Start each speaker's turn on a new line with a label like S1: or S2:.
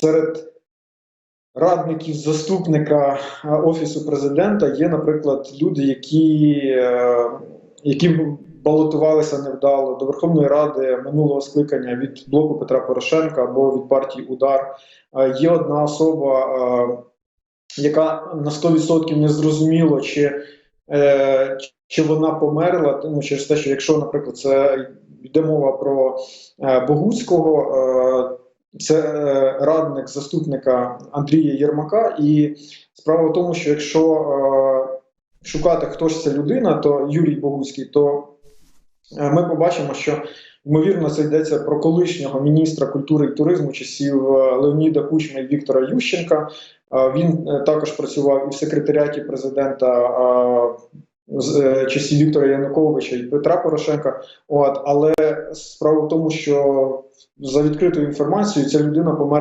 S1: серед радників заступника е, офісу президента є, наприклад, люди, які, е, які балотувалися невдало до Верховної Ради минулого скликання від блоку Петра Порошенка або від партії Удар. Е, Є одна особа, яка на 100% не зрозуміло, чи, чи вона померла. Ну, через те, що якщо, наприклад, це йде мова про Богуцького, це е, радник заступника Андрія Єрмака. І справа в тому, що якщо е, шукати, хто ж ця людина, то Юрій Богуцький, то е, ми побачимо, що ймовірно це йдеться про колишнього міністра культури і туризму часів Леоніда Кучма і Віктора Ющенка. Він також працював і в секретаріаті президента з е, часів Віктора Януковича і Петра Порошенка. От, але справа в тому, що за відкритою інформацією ця людина померла